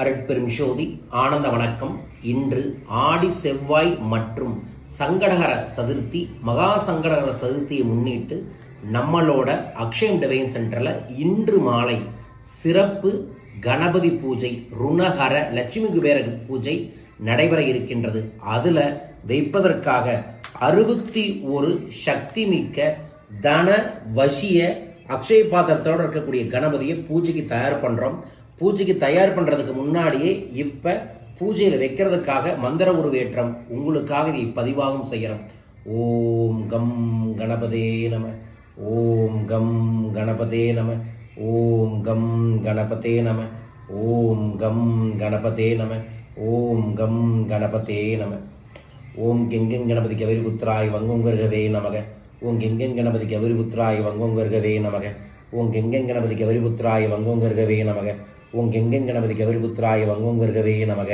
அருட்பெரும் ஜோதி ஆனந்த வணக்கம். இன்று ஆடி செவ்வாய் மற்றும் சங்கடகர சதுர்த்தி மகா சங்கடகர சதுர்த்தியை முன்னிட்டு நம்மளோட அக்ஷயம் டிவைன் சென்டரில் இன்று மாலை சிறப்பு கணபதி பூஜை ருணஹர லட்சுமி குபேர பூஜை நடைபெற இருக்கின்றது. அதில் வைப்பதற்காக அறுபத்தி ஒரு சக்தி மிக்க தன வசிய அக்ஷய பாத்திரத்தோட இருக்கக்கூடிய கணபதியை பூஜைக்கு தயார் பண்ணுறோம் பூஜைக்கு தயார் பண்ணுறதுக்கு முன்னாடியே இப்போ பூஜையில் வைக்கிறதுக்காக மந்திர உருவேற்றம் உங்களுக்காக இதை பதிவாகவும் செய்கிறோம் ஓம் கம் கணபதே நம. ஓம் கம் கணபதே நம. ஓம் கம் கணபதே நம. ஓம் கம் கணபதே நம. ஓம் கம் கணபதே நம. ஓம் கெங்கெங் கணபதி கவிரி புத்திராய் வங்குங்கர்கவே நமக. ஓம் கெங்கெங் கணபதி கவிரி புத்திராய் வங்குங்கர்கவே நமக. ஓம் கெங்கெங் கணபதி கவிரி புத்திராய் வங்குங்கர்கவே நமக. ஓம் கணபதி கவிரிபுத்திராய புத்திராய் நமக.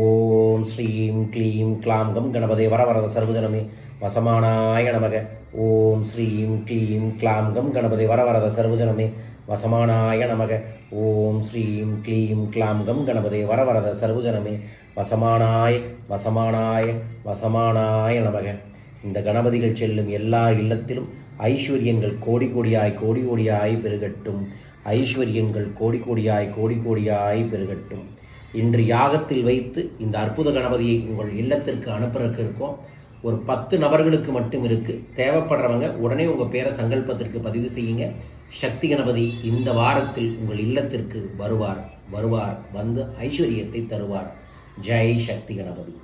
ஓம் ஸ்ரீம் க்ளீம் க்ளாம் கம் கணபதே வரவரத சர்வஜனமே வசமானாய நமக. ஓம் ஸ்ரீம் க்ளீம் க்ளாம் கம் கணபதே வரவரத சர்வஜனமே வசமானாய நமக. ஓம் ஸ்ரீம் க்ளீம் க்ளாம் கம் கணபதே வரவரத சர்வஜனமே வசமானாய வசமானாய வசமானாய நமக. இந்த கணபதிகள் செல்லும் எல்லா இல்லத்திலும் ஐஸ்வர்யங்கள் கோடி கோடியாய் கோடி கோடியாய் பெருகட்டும். ஐஸ்வர்யங்கள் கோடி கோடியாய் கோடி கோடியாய் பெருகட்டும். இன்று யாகத்தில் வைத்து இந்த அற்புத கணபதியை உங்கள் இல்லத்திற்கு அனுப்புறதுக்கு இருக்கோம். ஒரு பத்து நபர்களுக்கு மட்டும் இருக்கு. தேவைப்படுறவங்க உடனே உங்கள் பேரை சங்கல்பத்திற்கு பதிவு செய்யுங்க. சக்தி கணபதி இந்த வாரத்தில் உங்கள் இல்லத்திற்கு வருவார். வருவார். வந்து ஐஸ்வர்யத்தை தருவார். ஜெய் சக்தி கணபதி.